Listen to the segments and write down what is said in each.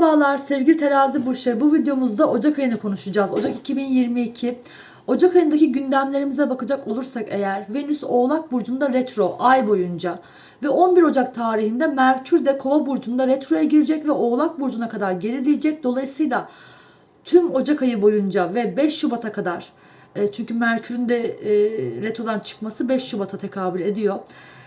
Merhabalar sevgili terazi burçları. Bu videomuzda Ocak ayını konuşacağız. Ocak 2022. Ocak ayındaki gündemlerimize bakacak olursak eğer Venüs Oğlak Burcu'nda retro ay boyunca ve 11 Ocak tarihinde Merkür de Kova Burcu'nda retroya girecek ve Oğlak Burcu'na kadar gerileyecek. Dolayısıyla tüm Ocak ayı boyunca ve 5 Şubat'a kadar e, çünkü Merkür'ün de e, retrodan çıkması 5 Şubat'a tekabül ediyor.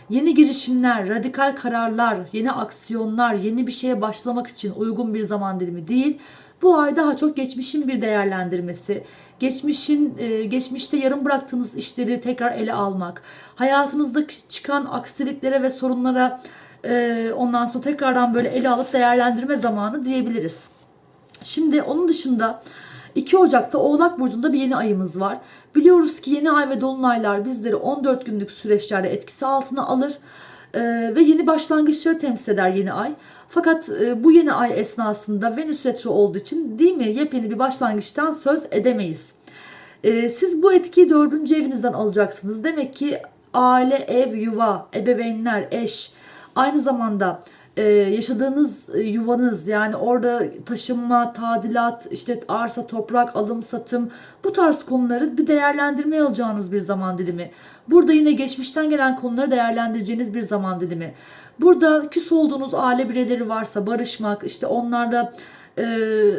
Yeni girişimler, radikal kararlar, yeni aksiyonlar, yeni bir şeye başlamak için uygun bir zaman dilimi değil. Bu ay daha çok geçmişin bir değerlendirmesi, geçmişin e, geçmişte yarım bıraktığınız işleri tekrar ele almak, hayatınızda çıkan aksiliklere ve sorunlara e, ondan sonra tekrardan böyle ele alıp değerlendirme zamanı diyebiliriz. Şimdi onun dışında 2 Ocak'ta Oğlak Burcu'nda bir yeni ayımız var. Biliyoruz ki yeni ay ve dolunaylar bizleri 14 günlük süreçlerde etkisi altına alır. Ee, ve yeni başlangıçları temsil eder yeni ay. Fakat e, bu yeni ay esnasında Venüs retro olduğu için değil mi yepyeni bir başlangıçtan söz edemeyiz. Ee, siz bu etkiyi dördüncü evinizden alacaksınız. Demek ki aile, ev, yuva, ebeveynler, eş aynı zamanda e, yaşadığınız e, yuvanız yani orada taşınma, tadilat, işte arsa, toprak, alım, satım bu tarz konuları bir değerlendirmeye alacağınız bir zaman dilimi. Burada yine geçmişten gelen konuları değerlendireceğiniz bir zaman dilimi. Burada küs olduğunuz aile bireyleri varsa barışmak, işte onlarla e,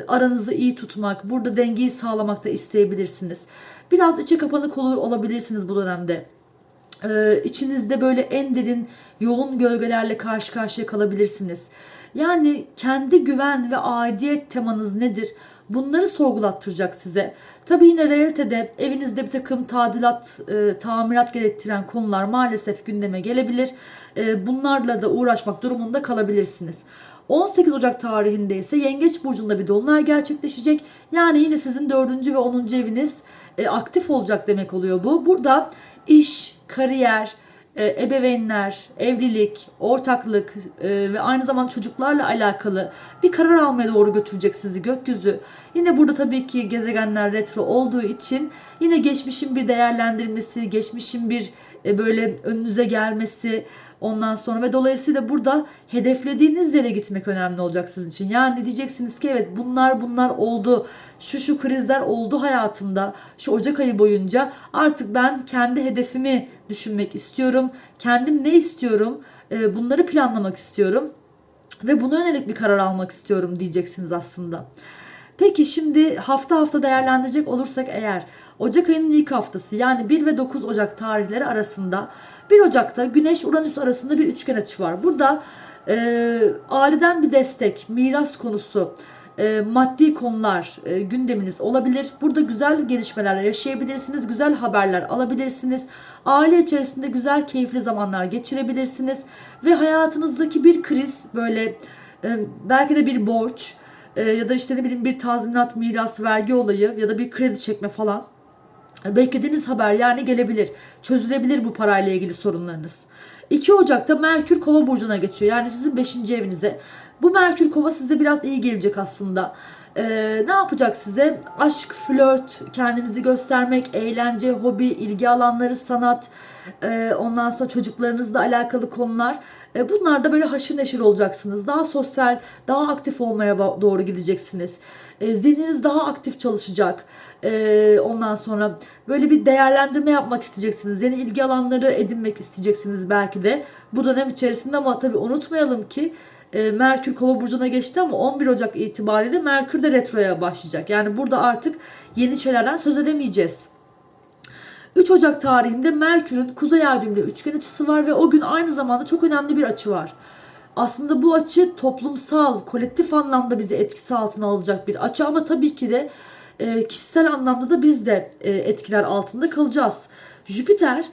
aranızı iyi tutmak, burada dengeyi sağlamak da isteyebilirsiniz. Biraz içe kapanık olabilirsiniz bu dönemde e, içinizde böyle en derin yoğun gölgelerle karşı karşıya kalabilirsiniz. Yani kendi güven ve aidiyet temanız nedir? Bunları sorgulattıracak size. Tabii yine realitede evinizde bir takım tadilat, e, tamirat gerektiren konular maalesef gündeme gelebilir. E, bunlarla da uğraşmak durumunda kalabilirsiniz. 18 Ocak tarihinde ise Yengeç Burcu'nda bir dolunay gerçekleşecek. Yani yine sizin 4. ve 10. eviniz e, aktif olacak demek oluyor bu. Burada iş, kariyer, e, ebeveynler, evlilik, ortaklık e, ve aynı zamanda çocuklarla alakalı bir karar almaya doğru götürecek sizi gökyüzü. Yine burada tabii ki gezegenler retro olduğu için yine geçmişin bir değerlendirmesi, geçmişin bir e, böyle önünüze gelmesi ondan sonra ve dolayısıyla burada hedeflediğiniz yere gitmek önemli olacak sizin için. Yani diyeceksiniz ki evet bunlar bunlar oldu. Şu şu krizler oldu hayatımda. Şu Ocak ayı boyunca artık ben kendi hedefimi düşünmek istiyorum. Kendim ne istiyorum? E, bunları planlamak istiyorum ve buna yönelik bir karar almak istiyorum diyeceksiniz aslında. Peki şimdi hafta hafta değerlendirecek olursak eğer Ocak ayının ilk haftası yani 1 ve 9 Ocak tarihleri arasında 1 Ocak'ta Güneş Uranüs arasında bir üçgen açı var. Burada e, aileden bir destek, miras konusu, e, maddi konular e, gündeminiz olabilir. Burada güzel gelişmeler yaşayabilirsiniz, güzel haberler alabilirsiniz. Aile içerisinde güzel, keyifli zamanlar geçirebilirsiniz ve hayatınızdaki bir kriz böyle e, belki de bir borç e, ya da işte ne bileyim bir tazminat, miras, vergi olayı ya da bir kredi çekme falan beklediğiniz haber yani gelebilir. Çözülebilir bu parayla ilgili sorunlarınız. 2 Ocak'ta Merkür Kova burcuna geçiyor. Yani sizin 5. evinize. Bu Merkür Kova size biraz iyi gelecek aslında. Ee, ne yapacak size? Aşk, flört, kendinizi göstermek, eğlence, hobi, ilgi alanları, sanat, e, ondan sonra çocuklarınızla alakalı konular. E, bunlarda böyle haşır neşir olacaksınız. Daha sosyal, daha aktif olmaya doğru gideceksiniz. E, zihniniz daha aktif çalışacak. E, ondan sonra böyle bir değerlendirme yapmak isteyeceksiniz. Yeni ilgi alanları edinmek isteyeceksiniz belki de bu dönem içerisinde ama tabii unutmayalım ki e, Merkür Kova burcuna geçti ama 11 Ocak itibariyle Merkür de retroya başlayacak. Yani burada artık yeni şeylerden söz edemeyeceğiz. 3 Ocak tarihinde Merkür'ün Kuzey Ay düğümüyle üçgen açısı var ve o gün aynı zamanda çok önemli bir açı var. Aslında bu açı toplumsal, kolektif anlamda bizi etkisi altına alacak bir açı ama tabii ki de e, kişisel anlamda da biz de e, etkiler altında kalacağız. Jüpiter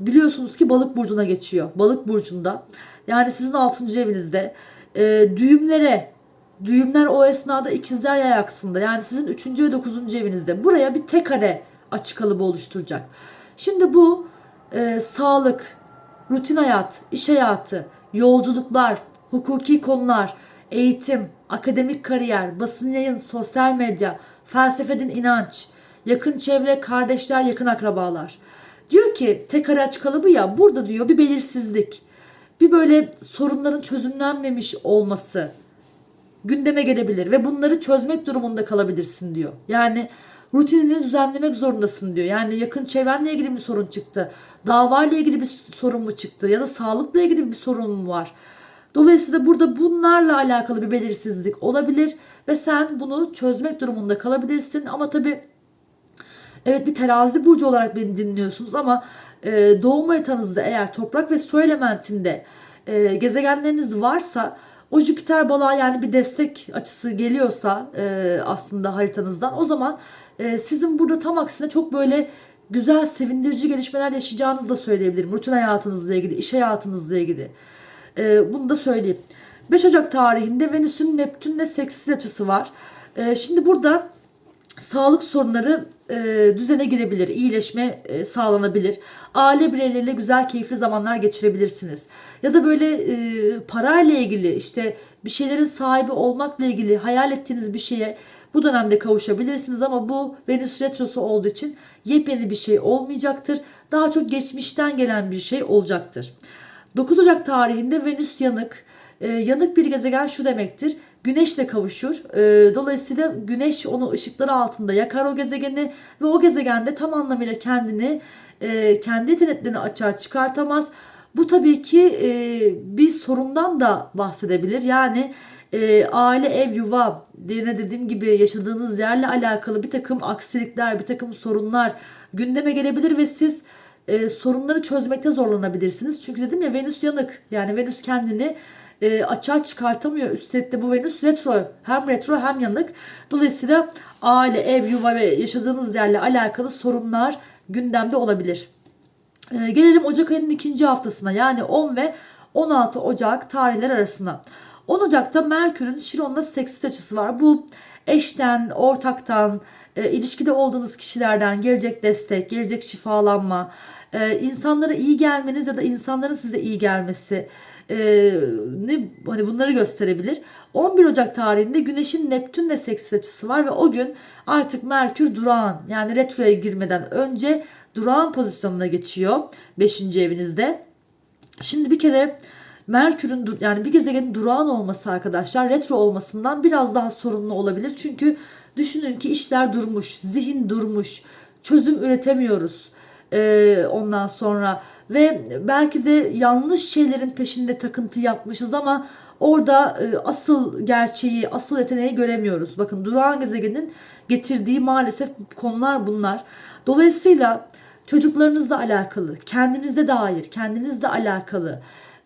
biliyorsunuz ki balık burcuna geçiyor. Balık burcunda. Yani sizin 6. evinizde e, düğümlere düğümler o esnada ikizler yay aksında. Yani sizin 3. ve 9. evinizde. Buraya bir tek kare açık kalıbı oluşturacak. Şimdi bu e, sağlık, rutin hayat, iş hayatı, yolculuklar, hukuki konular, eğitim, akademik kariyer, basın yayın, sosyal medya, felsefeden inanç, yakın çevre, kardeşler, yakın akrabalar. Diyor ki tek araç kalıbı ya burada diyor bir belirsizlik. Bir böyle sorunların çözümlenmemiş olması. gündeme gelebilir ve bunları çözmek durumunda kalabilirsin diyor. Yani rutinini düzenlemek zorundasın diyor. Yani yakın çevrenle ilgili bir sorun çıktı. Davayla ilgili bir sorun mu çıktı ya da sağlıkla ilgili bir sorun mu var? Dolayısıyla burada bunlarla alakalı bir belirsizlik olabilir ve sen bunu çözmek durumunda kalabilirsin. Ama tabii evet bir terazi burcu olarak beni dinliyorsunuz ama e, doğum haritanızda eğer toprak ve su elementinde e, gezegenleriniz varsa o Jüpiter balığa yani bir destek açısı geliyorsa e, aslında haritanızdan o zaman e, sizin burada tam aksine çok böyle güzel sevindirici gelişmeler yaşayacağınızı da söyleyebilirim. Rutin hayatınızla ilgili, iş hayatınızla ilgili. E, bunu da söyleyeyim. 5 Ocak tarihinde Venüs'ün Neptün'le seksil açısı var. E, şimdi burada sağlık sorunları e, düzene girebilir, iyileşme e, sağlanabilir. Aile bireyleriyle güzel, keyifli zamanlar geçirebilirsiniz. Ya da böyle e, parayla ilgili, işte bir şeylerin sahibi olmakla ilgili hayal ettiğiniz bir şeye bu dönemde kavuşabilirsiniz ama bu Venüs retrosu olduğu için yepyeni bir şey olmayacaktır. Daha çok geçmişten gelen bir şey olacaktır. 9 Ocak tarihinde Venüs yanık. E, yanık bir gezegen şu demektir. Güneşle kavuşur. E, dolayısıyla güneş onu ışıkları altında yakar o gezegeni ve o gezegende tam anlamıyla kendini e, kendi yeteneklerini açığa çıkartamaz. Bu tabii ki e, bir sorundan da bahsedebilir. Yani e, aile, ev, yuva, yine dediğim gibi yaşadığınız yerle alakalı bir takım aksilikler, bir takım sorunlar gündeme gelebilir ve siz e, sorunları çözmekte zorlanabilirsiniz. Çünkü dedim ya Venüs yanık. Yani Venüs kendini e, açığa çıkartamıyor. Üstelik de bu Venüs retro. Hem retro hem yanık. Dolayısıyla aile, ev, yuva ve yaşadığınız yerle alakalı sorunlar gündemde olabilir. E, gelelim Ocak ayının ikinci haftasına yani 10 ve 16 Ocak tarihler arasına. 10 Ocak'ta Merkür'ün Şiron'la seksis açısı var. Bu eşten, ortaktan, e, ilişkide olduğunuz kişilerden gelecek destek, gelecek şifalanma, e, insanlara iyi gelmeniz ya da insanların size iyi gelmesi e, ne hani bunları gösterebilir. 11 Ocak tarihinde Güneş'in Neptün'le seksis açısı var ve o gün artık Merkür durağan yani retroya girmeden önce durağan pozisyonuna geçiyor 5. evinizde. Şimdi bir kere Merkür'ün yani bir gezegenin durağan olması arkadaşlar retro olmasından biraz daha sorunlu olabilir. Çünkü düşünün ki işler durmuş, zihin durmuş, çözüm üretemiyoruz ee, ondan sonra ve belki de yanlış şeylerin peşinde takıntı yapmışız ama orada e, asıl gerçeği, asıl yeteneği göremiyoruz. Bakın durağan gezegenin getirdiği maalesef konular bunlar. Dolayısıyla çocuklarınızla alakalı, kendinize dair, kendinizle alakalı,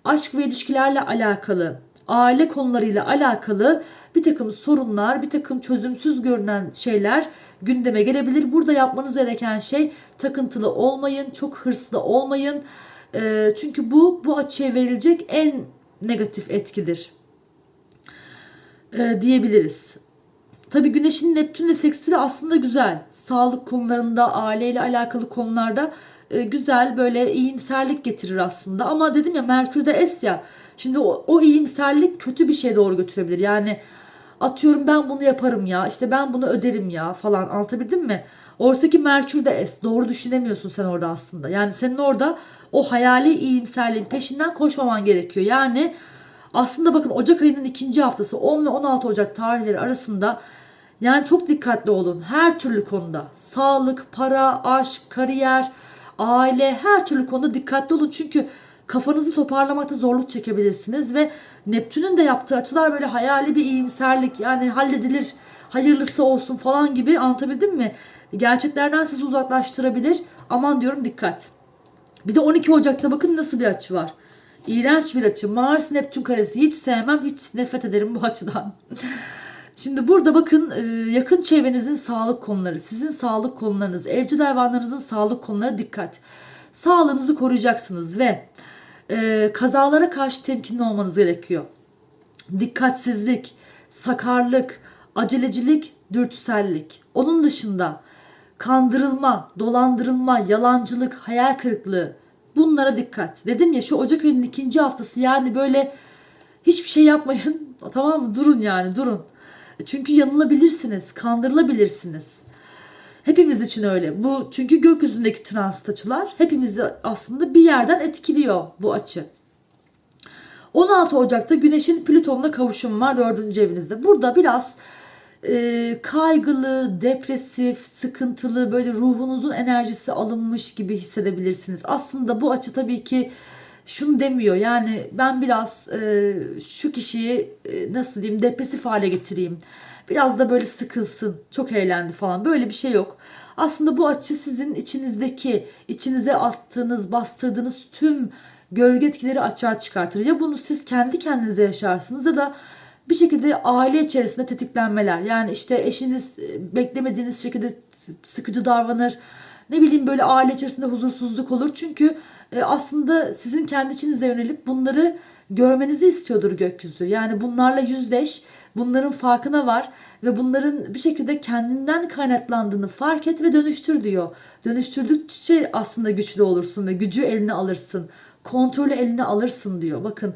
aşk ve ilişkilerle alakalı, aile konularıyla alakalı bir takım sorunlar, bir takım çözümsüz görünen şeyler gündeme gelebilir. Burada yapmanız gereken şey takıntılı olmayın, çok hırslı olmayın. Ee, çünkü bu bu açıya verilecek en negatif etkidir ee, diyebiliriz. Tabii Güneş'in Neptün'le seksili aslında güzel. Sağlık konularında, aileyle alakalı konularda e, güzel böyle iyimserlik getirir aslında. Ama dedim ya Merkür'de es ya. Şimdi o, o iyimserlik kötü bir şeye doğru götürebilir. Yani atıyorum ben bunu yaparım ya işte ben bunu öderim ya falan anlatabildim mi? Oysa ki Merkür de es. Doğru düşünemiyorsun sen orada aslında. Yani senin orada o hayali iyimserliğin peşinden koşmaman gerekiyor. Yani aslında bakın Ocak ayının ikinci haftası 10 ve 16 Ocak tarihleri arasında yani çok dikkatli olun her türlü konuda. Sağlık, para, aşk, kariyer, aile her türlü konuda dikkatli olun. Çünkü kafanızı toparlamakta zorluk çekebilirsiniz ve Neptün'ün de yaptığı açılar böyle hayali bir iyimserlik yani halledilir hayırlısı olsun falan gibi anlatabildim mi? Gerçeklerden sizi uzaklaştırabilir. Aman diyorum dikkat. Bir de 12 Ocak'ta bakın nasıl bir açı var. İğrenç bir açı. Mars Neptün karesi. Hiç sevmem, hiç nefret ederim bu açıdan. Şimdi burada bakın e, yakın çevrenizin sağlık konuları, sizin sağlık konularınız, evcil hayvanlarınızın sağlık konuları dikkat. Sağlığınızı koruyacaksınız ve e, kazalara karşı temkinli olmanız gerekiyor. Dikkatsizlik, sakarlık, acelecilik, dürtüsellik. Onun dışında kandırılma, dolandırılma, yalancılık, hayal kırıklığı bunlara dikkat. Dedim ya şu Ocak ayının ikinci haftası yani böyle hiçbir şey yapmayın tamam mı? Durun yani durun. Çünkü yanılabilirsiniz, kandırılabilirsiniz. Hepimiz için öyle. Bu çünkü gökyüzündeki transit açılar hepimizi aslında bir yerden etkiliyor bu açı. 16 Ocak'ta Güneş'in Plüton'la kavuşumu var 4. evinizde. Burada biraz e, kaygılı, depresif, sıkıntılı böyle ruhunuzun enerjisi alınmış gibi hissedebilirsiniz. Aslında bu açı tabii ki şunu demiyor yani ben biraz e, şu kişiyi e, nasıl diyeyim depresif hale getireyim. Biraz da böyle sıkılsın, çok eğlendi falan böyle bir şey yok. Aslında bu açı sizin içinizdeki, içinize astığınız, bastırdığınız tüm gölge etkileri açığa çıkartır. Ya bunu siz kendi kendinize yaşarsınız ya da bir şekilde aile içerisinde tetiklenmeler. Yani işte eşiniz e, beklemediğiniz şekilde sıkıcı davranır. Ne bileyim böyle aile içerisinde huzursuzluk olur. Çünkü e, aslında sizin kendi içinize yönelip bunları görmenizi istiyordur gökyüzü. Yani bunlarla yüzleş, bunların farkına var ve bunların bir şekilde kendinden kaynaklandığını fark et ve dönüştür diyor. Dönüştürdükçe aslında güçlü olursun ve gücü eline alırsın. Kontrolü eline alırsın diyor. Bakın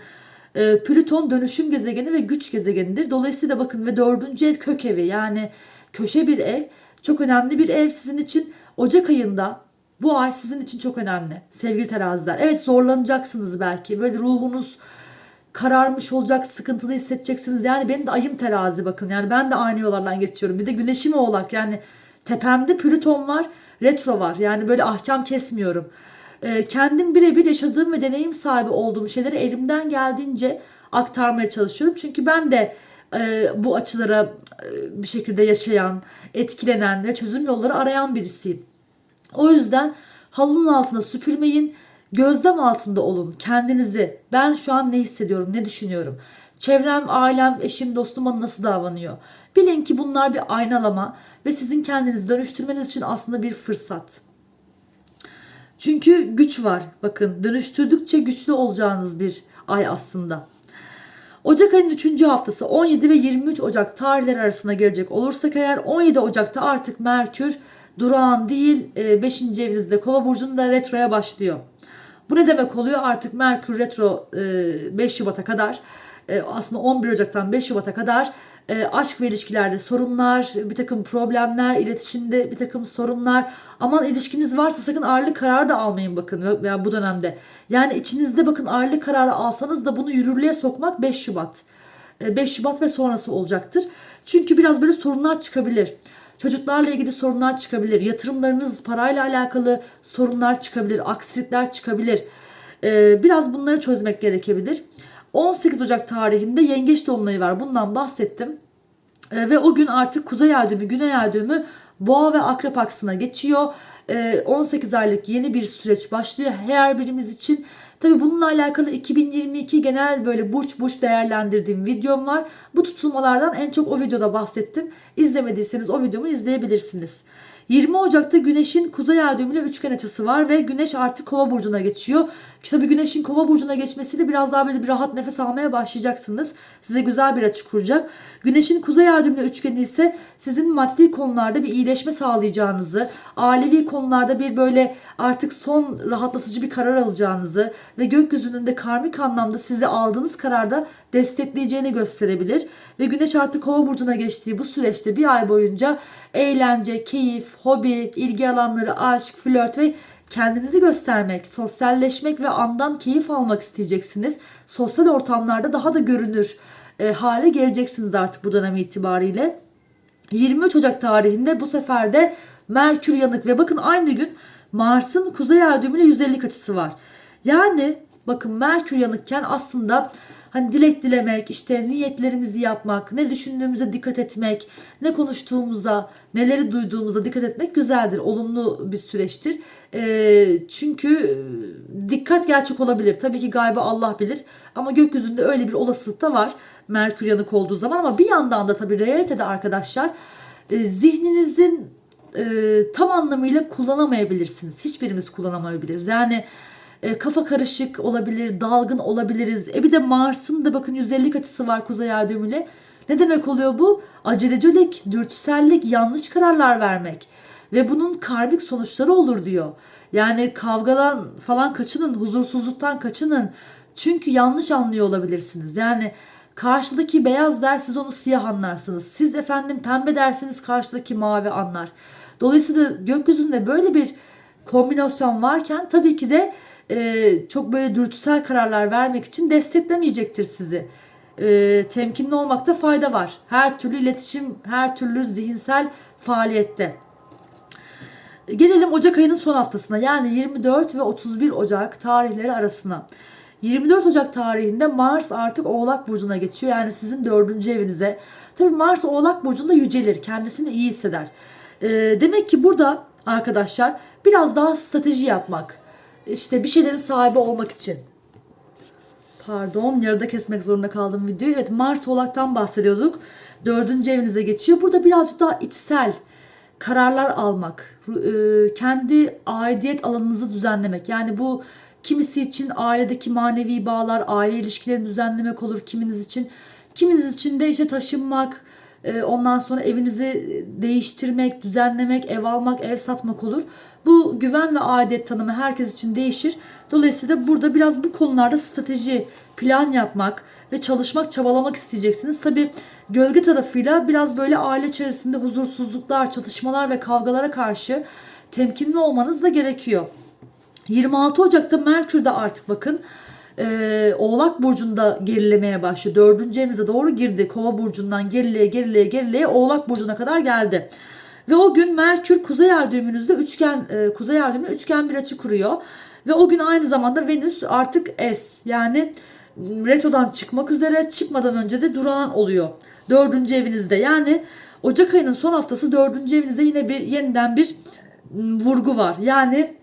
e, Plüton dönüşüm gezegeni ve güç gezegenidir. Dolayısıyla bakın ve dördüncü ev kök evi yani köşe bir ev. Çok önemli bir ev sizin için. Ocak ayında bu ay sizin için çok önemli sevgili teraziler. Evet zorlanacaksınız belki. Böyle ruhunuz kararmış olacak, sıkıntılı hissedeceksiniz. Yani benim de ayım terazi bakın. Yani ben de aynı yollardan geçiyorum. Bir de güneşim oğlak. Yani tepemde Plüton var, retro var. Yani böyle ahkam kesmiyorum. Ee, kendim birebir yaşadığım ve deneyim sahibi olduğum şeyleri elimden geldiğince aktarmaya çalışıyorum. Çünkü ben de e, bu açılara e, bir şekilde yaşayan, etkilenen ve çözüm yolları arayan birisiyim. O yüzden halının altına süpürmeyin. Gözlem altında olun kendinizi. Ben şu an ne hissediyorum, ne düşünüyorum? Çevrem, ailem, eşim, dostum bana nasıl davranıyor? Bilin ki bunlar bir aynalama ve sizin kendinizi dönüştürmeniz için aslında bir fırsat. Çünkü güç var. Bakın dönüştürdükçe güçlü olacağınız bir ay aslında. Ocak ayının 3. haftası 17 ve 23 Ocak tarihleri arasında gelecek olursak eğer 17 Ocak'ta artık Merkür durağan değil 5. evinizde Kova burcunda retroya başlıyor. Bu ne demek oluyor? Artık Merkür retro 5 Şubat'a kadar aslında 11 Ocak'tan 5 Şubat'a kadar aşk ve ilişkilerde sorunlar, bir takım problemler, iletişimde bir takım sorunlar. Aman ilişkiniz varsa sakın ağırlık kararı da almayın bakın yani bu dönemde. Yani içinizde bakın ağırlık kararı alsanız da bunu yürürlüğe sokmak 5 Şubat. 5 Şubat ve sonrası olacaktır. Çünkü biraz böyle sorunlar çıkabilir. Çocuklarla ilgili sorunlar çıkabilir. Yatırımlarınız parayla alakalı sorunlar çıkabilir. Aksilikler çıkabilir. Biraz bunları çözmek gerekebilir. 18 Ocak tarihinde Yengeç Dolunay'ı var. Bundan bahsettim. E, ve o gün artık Kuzey Ay düğümü, Güney Ay düğümü Boğa ve Akrep aksına geçiyor. E, 18 aylık yeni bir süreç başlıyor her birimiz için. Tabi bununla alakalı 2022 genel böyle burç burç değerlendirdiğim videom var. Bu tutulmalardan en çok o videoda bahsettim. İzlemediyseniz o videomu izleyebilirsiniz. 20 Ocak'ta Güneş'in Kuzey Ay düğümüyle üçgen açısı var ve Güneş artık Kova burcuna geçiyor. Tabii Güneş'in Kova burcuna geçmesiyle biraz daha böyle bir rahat nefes almaya başlayacaksınız. Size güzel bir açı kuracak. Güneş'in Kuzey Ay düğümüyle üçgeni ise sizin maddi konularda bir iyileşme sağlayacağınızı, ailevi konularda bir böyle artık son rahatlatıcı bir karar alacağınızı ve gökyüzünün de karmik anlamda sizi aldığınız kararda destekleyeceğini gösterebilir. Ve Güneş artık Kova burcuna geçtiği bu süreçte bir ay boyunca eğlence, keyif, hobi, ilgi alanları, aşk, flört ve kendinizi göstermek, sosyalleşmek ve andan keyif almak isteyeceksiniz. Sosyal ortamlarda daha da görünür e, hale geleceksiniz artık bu dönem itibariyle. 23 Ocak tarihinde bu sefer de Merkür yanık ve bakın aynı gün Mars'ın kuzey ay düğümüyle 150 açısı var. Yani bakın Merkür yanıkken aslında Hani dilek dilemek, işte niyetlerimizi yapmak, ne düşündüğümüze dikkat etmek, ne konuştuğumuza, neleri duyduğumuza dikkat etmek güzeldir. Olumlu bir süreçtir. E, çünkü dikkat gerçek olabilir. Tabii ki galiba Allah bilir. Ama gökyüzünde öyle bir olasılık da var. Merkür yanık olduğu zaman ama bir yandan da tabii realitede arkadaşlar e, zihninizin e, tam anlamıyla kullanamayabilirsiniz. Hiçbirimiz kullanamayabiliriz. Yani e, kafa karışık olabilir, dalgın olabiliriz. E bir de Mars'ın da bakın 150 açısı var Kuzey Ay düğümüyle. Ne demek oluyor bu? Acelecilik, dürtüsellik, yanlış kararlar vermek. Ve bunun karmik sonuçları olur diyor. Yani kavgadan falan kaçının, huzursuzluktan kaçının. Çünkü yanlış anlıyor olabilirsiniz. Yani karşıdaki beyaz der siz onu siyah anlarsınız. Siz efendim pembe dersiniz karşıdaki mavi anlar. Dolayısıyla gökyüzünde böyle bir kombinasyon varken tabii ki de e, çok böyle dürtüsel kararlar vermek için desteklemeyecektir sizi. E, temkinli olmakta fayda var. Her türlü iletişim, her türlü zihinsel faaliyette. Gelelim Ocak ayının son haftasına yani 24 ve 31 Ocak tarihleri arasına. 24 Ocak tarihinde Mars artık Oğlak Burcu'na geçiyor. Yani sizin dördüncü evinize. Tabii Mars Oğlak Burcu'nda yücelir. Kendisini iyi hisseder. Ee, demek ki burada arkadaşlar biraz daha strateji yapmak. İşte bir şeylerin sahibi olmak için. Pardon yarıda kesmek zorunda kaldım videoyu. Evet Mars Oğlak'tan bahsediyorduk. Dördüncü evinize geçiyor. Burada birazcık daha içsel kararlar almak, e, kendi aidiyet alanınızı düzenlemek. Yani bu kimisi için ailedeki manevi bağlar, aile ilişkilerini düzenlemek olur kiminiz için. Kiminiz için de işte taşınmak, e, ondan sonra evinizi değiştirmek, düzenlemek, ev almak, ev satmak olur. Bu güven ve aidiyet tanımı herkes için değişir. Dolayısıyla burada biraz bu konularda strateji, plan yapmak ve çalışmak, çabalamak isteyeceksiniz. Tabii gölge tarafıyla biraz böyle aile içerisinde huzursuzluklar, çatışmalar ve kavgalara karşı temkinli olmanız da gerekiyor. 26 Ocak'ta Merkür de artık bakın e, Oğlak Burcu'nda gerilemeye başlıyor. Dördüncü evinize doğru girdi. Kova Burcu'ndan gerileye gerileye gerileye Oğlak Burcu'na kadar geldi. Ve o gün Merkür Kuzey Ay düğümünüzde üçgen, e, Kuzey Ay düğümüne üçgen bir açı kuruyor. Ve o gün aynı zamanda Venüs artık S yani retrodan çıkmak üzere çıkmadan önce de durağan oluyor. Dördüncü evinizde yani Ocak ayının son haftası dördüncü evinizde yine bir yeniden bir m, vurgu var. Yani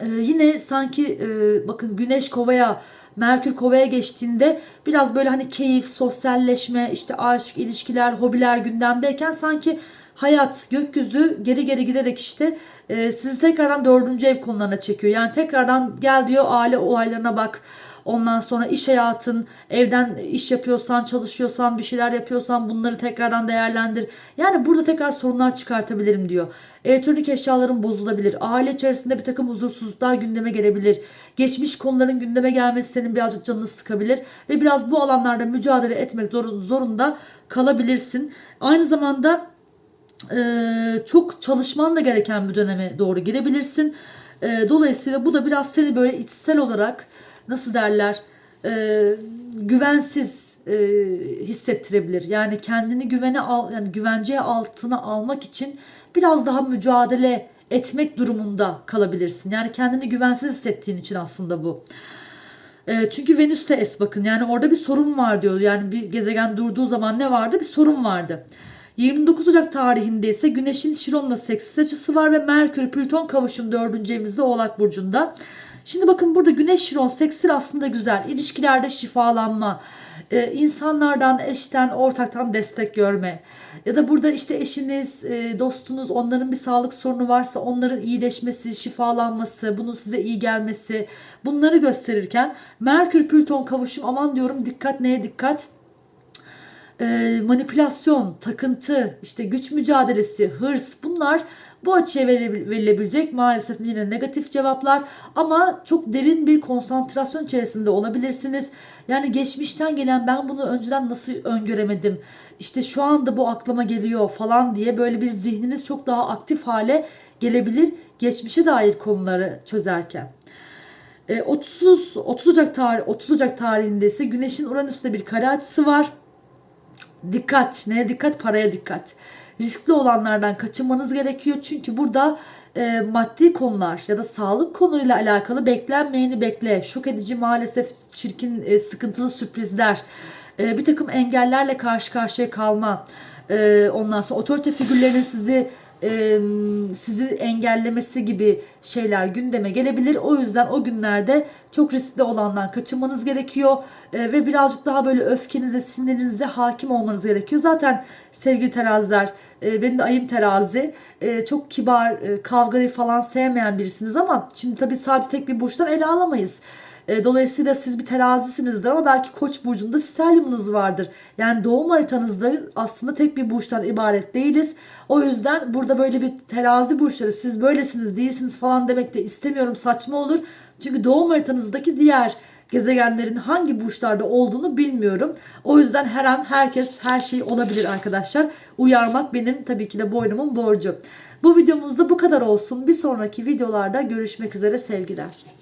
ee, yine sanki e, bakın Güneş Kova'ya Merkür Kova'ya geçtiğinde biraz böyle hani keyif, sosyalleşme, işte aşk, ilişkiler, hobiler gündemdeyken sanki hayat, gökyüzü geri geri giderek işte e, sizi tekrardan dördüncü ev konularına çekiyor. Yani tekrardan gel diyor aile olaylarına bak. Ondan sonra iş hayatın, evden iş yapıyorsan, çalışıyorsan, bir şeyler yapıyorsan bunları tekrardan değerlendir. Yani burada tekrar sorunlar çıkartabilirim diyor. Elektronik eşyaların bozulabilir. Aile içerisinde bir takım huzursuzluklar gündeme gelebilir. Geçmiş konuların gündeme gelmesi senin birazcık canını sıkabilir. Ve biraz bu alanlarda mücadele etmek zorun- zorunda kalabilirsin. Aynı zamanda ee, çok çalışman da gereken bir döneme doğru girebilirsin. Ee, dolayısıyla bu da biraz seni böyle içsel olarak nasıl derler e, güvensiz e, hissettirebilir. Yani kendini güvene al yani güvenceye altına almak için biraz daha mücadele etmek durumunda kalabilirsin. Yani kendini güvensiz hissettiğin için aslında bu. E, çünkü Venüs de es bakın yani orada bir sorun var diyor. Yani bir gezegen durduğu zaman ne vardı? Bir sorun vardı. 29 Ocak tarihinde ise Güneş'in Şiron'la seksis açısı var ve Merkür Plüton kavuşum 4. evimizde Oğlak Burcu'nda. Şimdi bakın burada Güneş Şiron seksir aslında güzel. İlişkilerde şifalanma, e, insanlardan, eşten, ortaktan destek görme. Ya da burada işte eşiniz, e, dostunuz onların bir sağlık sorunu varsa onların iyileşmesi, şifalanması, bunun size iyi gelmesi bunları gösterirken Merkür Plüton kavuşum aman diyorum dikkat neye dikkat? E, manipülasyon, takıntı, işte güç mücadelesi, hırs bunlar bu açıya verilebil- verilebilecek maalesef yine negatif cevaplar ama çok derin bir konsantrasyon içerisinde olabilirsiniz. Yani geçmişten gelen ben bunu önceden nasıl öngöremedim işte şu anda bu aklıma geliyor falan diye böyle bir zihniniz çok daha aktif hale gelebilir geçmişe dair konuları çözerken. E, 30 30 Ocak tarih 30 Ocak tarihinde ise Güneş'in Uranüs'te bir kare açısı var. Dikkat, neye dikkat? Paraya dikkat. Riskli olanlardan kaçınmanız gerekiyor. Çünkü burada e, maddi konular ya da sağlık konuyla alakalı beklenmeyeni bekle. Şok edici maalesef çirkin, e, sıkıntılı sürprizler. e, bir takım engellerle karşı karşıya kalma. e, ondan sonra otorite figürlerinin sizi e, sizi engellemesi gibi şeyler gündeme gelebilir. O yüzden o günlerde çok riskli olandan kaçınmanız gerekiyor E, ve birazcık daha böyle öfkenize, sinirinize hakim olmanız gerekiyor. Zaten sevgili teraziler, e, benim de ayım terazi, e, çok kibar, e, kavgayı falan sevmeyen birisiniz ama şimdi tabii sadece tek bir burçtan ele alamayız. E, Dolayısıyla siz bir terazisinizdir ama belki koç burcunda sterliumunuz vardır. Yani doğum haritanızda aslında tek bir burçtan ibaret değiliz. O yüzden burada böyle bir terazi burçları siz böylesiniz değilsiniz falan demek de istemiyorum saçma olur. Çünkü doğum haritanızdaki diğer gezegenlerin hangi burçlarda olduğunu bilmiyorum. O yüzden her an herkes her şey olabilir arkadaşlar. Uyarmak benim tabii ki de boynumun borcu. Bu videomuzda bu kadar olsun. Bir sonraki videolarda görüşmek üzere sevgiler.